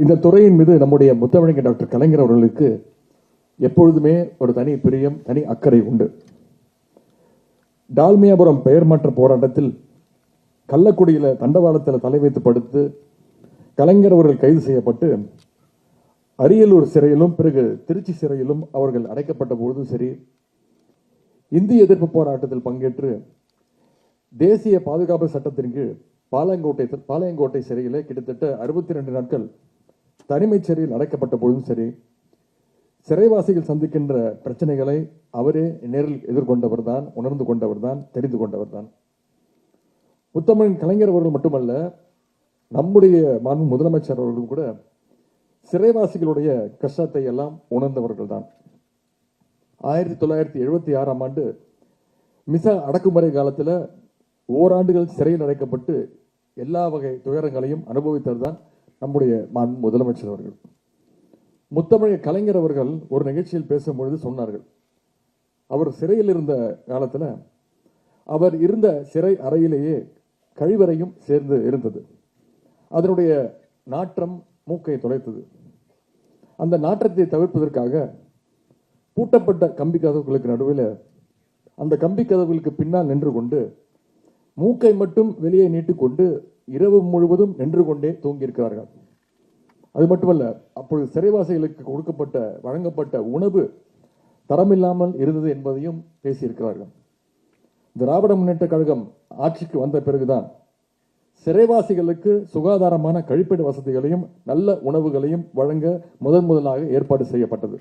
இந்த துறையின் மீது நம்முடைய முத்தமிழங்க டாக்டர் கலைஞர் அவர்களுக்கு எப்பொழுதுமே ஒரு தனி பிரியம் தனி அக்கறை உண்டு. டால்மியாபுரம் பெயர் மாற்ற போராட்டத்தில் கள்ளக்குடியில் தண்டவாளத்தில் தலை வைத்து படுத்து கலைஞர் அவர்கள் கைது செய்யப்பட்டு அரியலூர் சிறையிலும் பிறகு திருச்சி சிறையிலும் அவர்கள் அடைக்கப்பட்ட பொழுதும் சரி இந்திய எதிர்ப்பு போராட்டத்தில் பங்கேற்று தேசிய பாதுகாப்பு சட்டத்தின் கீழ் பாளையங்கோட்டை பாளையங்கோட்டை சிறையிலே கிட்டத்தட்ட அறுபத்தி ரெண்டு நாட்கள் தனிமை சிறையில் அடைக்கப்பட்ட பொழுதும் சரி சிறைவாசிகள் சந்திக்கின்ற பிரச்சனைகளை அவரே நேரில் எதிர்கொண்டவர் தான் உணர்ந்து கொண்டவர் தான் தெரிந்து கொண்டவர் தான். முத்தமிழ் கலைஞர் அவர்கள் மட்டுமல்ல நம்முடைய மாண்பு முதலமைச்சர் அவர்களும் கூட சிறைவாசிகளுடைய கஷ்டத்தை எல்லாம் உணர்ந்தவர்கள் தான். ஆயிரத்தி தொள்ளாயிரத்தி எழுபத்தி ஆறாம் ஆண்டு மிச அடக்குமுறை காலத்தில் ஓராண்டுகள் சிறையில் அடைக்கப்பட்டு எல்லா வகை துயரங்களையும் அனுபவித்தது தான் நம்முடைய முதலமைச்சர் அவர்கள். முத்தமிழக கலைஞர் அவர்கள் ஒரு நிகழ்ச்சியில் பேசும்பொழுது சொன்னார்கள். அவர் சிறையில் இருந்த காலத்தில் அவர் இருந்த சிறை அறையிலேயே கழிவறையும் சேர்ந்து இருந்தது. அதனுடைய நாற்றம் மூக்கை தொலைத்தது அந்த நாற்றத்தை தவிர்ப்பதற்காக பூட்டப்பட்ட கம்பி கதவுகளுக்கு நடுவில் அந்த கம்பி கதவுகளுக்கு பின்னால் நின்று கொண்டு மூக்கை மட்டும் வெளியே நீட்டிக்கொண்டு இரவு முழுவதும் நின்று கொண்டே தூங்கியிருக்கிறார்கள். அது மட்டுமல்ல அப்பொழுது சிறைவாசிகளுக்கு கொடுக்கப்பட்ட வழங்கப்பட்ட உணவு தரமில்லாமல் இருந்தது என்பதையும் பேசியிருக்கிறார்கள். திராவிட முன்னேற்ற கழகம் ஆட்சிக்கு வந்த பிறகுதான் சிறைவாசிகளுக்கு சுகாதாரமான கழிப்பிட வசதிகளையும் நல்ல உணவுகளையும் வழங்க முதன் முதலாக ஏற்பாடு செய்யப்பட்டது.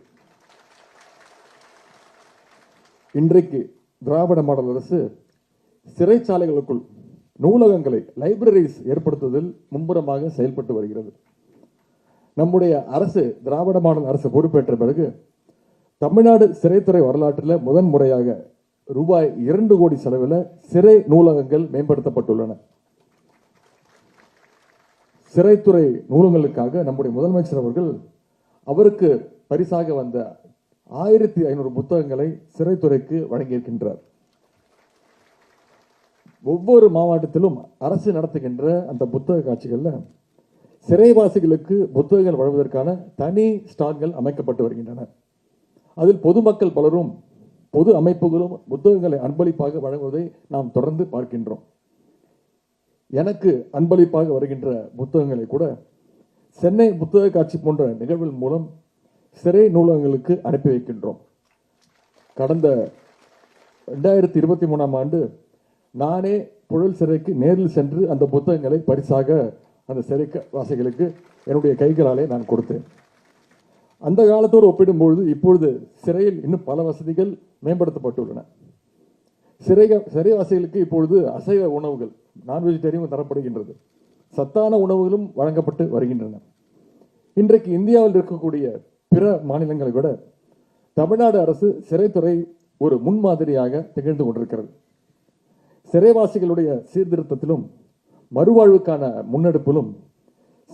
இன்றைக்கு திராவிட மாடல் அரசு சிறைச்சாலைகளுக்குள் நூலகங்களை லைப்ரரிஸ் ஏற்படுத்துவதில் மும்முரமாக செயல்பட்டு வருகிறது. நம்முடைய அரசு திராவிட மாடல் அரசு பொறுப்பேற்ற பிறகு தமிழ்நாடு சிறைத்துறை வரலாற்றில் முதன் முறையாக ரூபாய் இரண்டு கோடி செலவில் சிறை நூலகங்கள் மேம்படுத்தப்பட்டுள்ளன. சிறைத்துறை நூலகங்களுக்காக நம்முடைய முதலமைச்சர் அவர்கள் அவருக்கு பரிசாக வந்த ஆயிரத்தி ஐநூறு புத்தகங்களை சிறைத்துறைக்கு வழங்கியிருக்கின்றார். ஒவ்வொரு மாவட்டத்திலும் அரசு நடத்துகின்ற அந்த புத்தக காட்சிகளில் சிறைவாசிகளுக்கு புத்தகங்கள் வழங்குவதற்கான தனி ஸ்டால்கள் அமைக்கப்பட்டு வருகின்றன. அதில் பொதுமக்கள் பலரும் பொது அமைப்புகளும் புத்தகங்களை அன்பளிப்பாக வழங்குவதை நாம் தொடர்ந்து பார்க்கின்றோம். எனக்கு அன்பளிப்பாக வருகின்ற புத்தகங்களை கூட சென்னை புத்தக காட்சி போன்ற நிகழ்வுகள் மூலம் சிறை நூலகங்களுக்கு அனுப்பி வைக்கின்றோம். கடந்த ரெண்டாயிரத்தி இருபத்தி மூணாம் ஆண்டு நானே புழல் சிறைக்கு நேரில் சென்று அந்த புத்தகங்களை பரிசாக அந்த சிறை வாசிகளுக்கு என்னுடைய கைகளாலே நான் கொடுத்தேன். அந்த காலத்தோடு ஒப்பிடும்பொழுது இப்பொழுது சிறையில் இன்னும் பல வசதிகள் மேம்படுத்தப்பட்டுள்ளன. சிறை சிறைவாசிகளுக்கு இப்பொழுது அசைவ உணவுகள் நான் வெஜிடேரியன் தரப்படுகின்றது. சத்தான உணவுகளும் வழங்கப்பட்டு வருகின்றன. இன்றைக்கு இந்தியாவில் இருக்கக்கூடிய பிற மாநிலங்களை விட தமிழ்நாடு அரசு சிறைத்துறை ஒரு முன்மாதிரியாக திகழ்ந்து கொண்டிருக்கிறது. சிறைவாசிகளுடைய சீர்திருத்தத்திலும் மறுவாழ்வுக்கான முன்னெடுப்பிலும்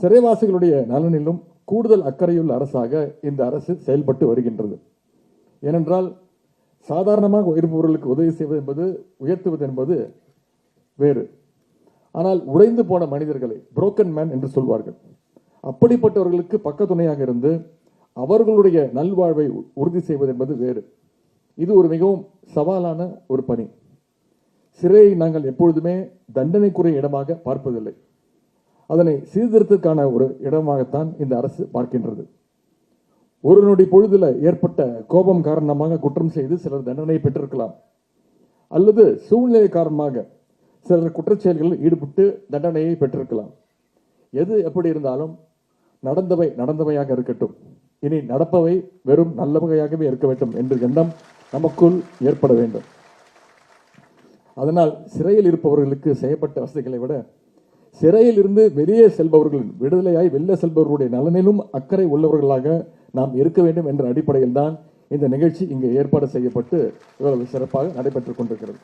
சிறைவாசிகளுடைய நலனிலும் கூடுதல் அக்கறையுள்ள அரசாக இந்த அரசு செயல்பட்டு வருகின்றது. ஏனென்றால் சாதாரணமாக இருப்பவர்களுக்கு உதவி செய்வது என்பது உயர்த்துவது என்பது வேறு. ஆனால் உடைந்து போன மனிதர்களை புரோக்கன் மேன் என்று சொல்வார்கள். அப்படிப்பட்டவர்களுக்கு பக்கத்துணையாக இருந்து அவர்களுடைய நல்வாழ்வை உறுதி செய்வது என்பது வேறு. இது ஒரு மிகவும் சவாலான ஒரு பணி. சிறையை நாங்கள் எப்பொழுதுமே தண்டனைக்குரிய இடமாக பார்ப்பதில்லை. அதனை சீர்திருத்தத்துக்கான ஒரு இடமாகத்தான் இந்த அரசு பார்க்கின்றது. ஒரு நொடி பொழுதில் ஏற்பட்ட கோபம் காரணமாக குற்றம் செய்து சிலர் தண்டனை பெற்றிருக்கலாம். அல்லது சூழ்நிலை காரணமாக சிலர் குற்றச்செயல்களில் ஈடுபட்டு தண்டனையை பெற்றிருக்கலாம். எது எப்படி இருந்தாலும் நடந்தவை நடந்தவையாக இருக்கட்டும். இனி நடப்பவை வெறும் நல்ல வகையாகவே இருக்க வேண்டும் என்ற எண்ணம் நமக்குள் ஏற்பட வேண்டும். அதனால் சிறையில் இருப்பவர்களுக்கு செய்யப்பட்ட வசதிகளை விட சிறையில் இருந்து வெளியே செல்பவர்கள் விடுதலையாய் வெளில செல்பவர்களுடைய நலனிலும் அக்கறை உள்ளவர்களாக நாம் இருக்க வேண்டும் என்ற அடிப்படையில் தான் இந்த நிகழ்ச்சி இங்கே ஏற்பாடு செய்யப்பட்டு இவ்வளவு சிறப்பாக நடைபெற்றுக் கொண்டிருக்கிறது.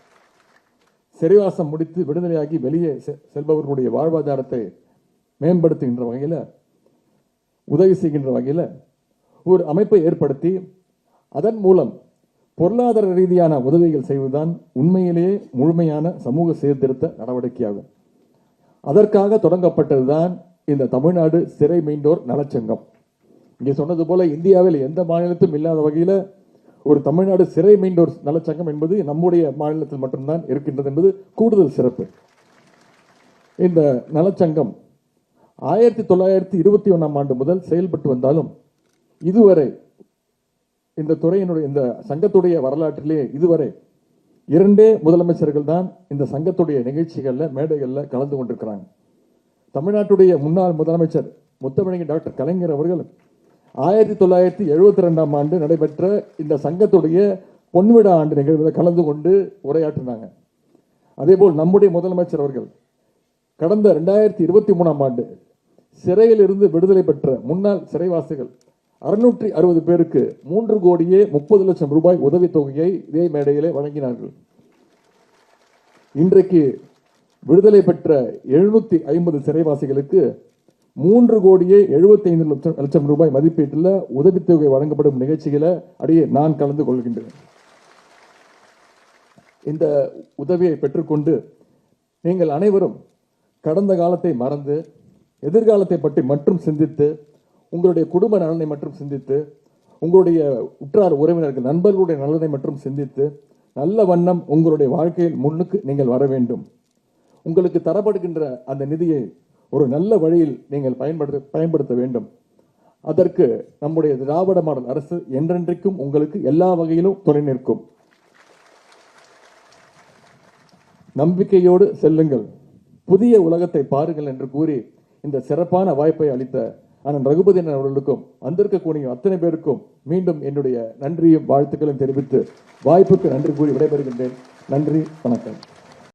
சிறைவாசம் முடித்து விடுதலையாகி வெளியே செ- செல்பவர்களுடைய வாழ்வாதாரத்தை மேம்படுத்துகின்ற வகையில் உதவி செய்கின்ற வகையில் ஒரு அமைப்பை ஏற்படுத்தி அதன் மூலம் பொருளாதார ரீதியான உதவிகள் செய்வதுதான் உண்மையிலேயே முழுமையான சமூக சீர்திருத்த நடவடிக்கையாகும். அதற்காக தொடங்கப்பட்டதுதான் இந்த தமிழ்நாடு சிறை மீண்டோர் நலச்சங்கம். இங்கே சொன்னது போல இந்தியாவில் எந்த மாநிலத்தும் இல்லாத வகையில் ஒரு தமிழ்நாடு சிறை மீண்டோர் நலச்சங்கம் என்பது நம்முடைய மாநிலத்தில் மட்டும்தான் இருக்கின்றது என்பது கூடுதல் சிறப்பு. இந்த நலச்சங்கம் ஆயிரத்தி தொள்ளாயிரத்தி இருபத்தி ஒன்றாம் ஆண்டு முதல் செயல்பட்டு வந்தாலும் இதுவரை இந்த துறையினுடைய இந்த சங்கத்துடைய வரலாற்றிலே இதுவரை இரண்டே முதலமைச்சர்கள் தான் இந்த சங்கத்துடைய நிகழ்ச்சிகளில் மேடைகளில் கலந்து கொண்டிருக்கிறாங்க. தமிழ்நாட்டுடைய முன்னாள் முதலமைச்சர் முத்தமிழங்க டாக்டர் கலைஞர் அவர்கள் ஆயிரத்தி தொள்ளாயிரத்தி எழுபத்தி ரெண்டாம் ஆண்டு நடைபெற்ற இந்த சங்கத்துடைய பொன்விழா ஆண்டு நிகழ்வில் கலந்து கொண்டு உரையாற்றினாங்க. அதேபோல் நம்முடைய முதலமைச்சர் அவர்கள் கடந்த ரெண்டாயிரத்தி இருபத்தி மூணாம் ஆண்டு சிறையில் இருந்து விடுதலை பெற்ற முன்னாள் சிறைவாசிகள் அறுநூற்றி அறுபது பேருக்கு மூன்று கோடியே முப்பது லட்சம் ரூபாய் உதவித்தொகையை இதே மேடையிலே வழங்கினார்கள். இன்றைக்கு விடுதலை பெற்ற எழுநூத்தி ஐம்பது சிறைவாசிகளுக்கு மூன்று கோடியே எழுபத்தி ஐந்து லட்சம் லட்சம் ரூபாய் மதிப்பீட்டில் உதவித்தொகை வழங்கப்படும் நிகழ்ச்சிகளை அடியே நான் கலந்து கொள்கின்றேன். இந்த உதவியை பெற்றுக்கொண்டு நீங்கள் அனைவரும் கடந்த காலத்தை மறந்து எதிர்காலத்தை பற்றி மட்டும் சிந்தித்து உங்களுடைய குடும்ப நலனை மட்டும் சிந்தித்து உங்களுடைய உற்றார் உறவினர்கள் நண்பர்களுடைய நலனை மட்டும் சிந்தித்து நல்ல வண்ணம் உங்களுடைய வாழ்க்கையில் முன்னுக்கு நீங்கள் வர வேண்டும். உங்களுக்கு தரப்படுகின்ற அந்த நிதியை ஒரு நல்ல வழியில் நீங்கள் பயன்படுத்த பயன்படுத்த வேண்டும். அதற்கு நம்முடைய திராவிட மாடல் அரசு என்றென்றைக்கும் உங்களுக்கு எல்லா வகையிலும் துணை நிற்கும். நம்பிக்கையோடு செல்லுங்கள். புதிய உலகத்தை பாருங்கள் என்று கூறி இந்த சிறப்பான வாய்ப்பை அளித்த அண்ணன் ரகுபதி அண்ணன் அவர்களுக்கும் வந்திருக்கக்கூடிய அத்தனை பேருக்கும் மீண்டும் என்னுடைய நன்றியும் வாழ்த்துக்களையும் தெரிவித்து வாய்ப்புக்கு நன்றி கூறி விடைபெறுகின்றேன். நன்றி வணக்கம்.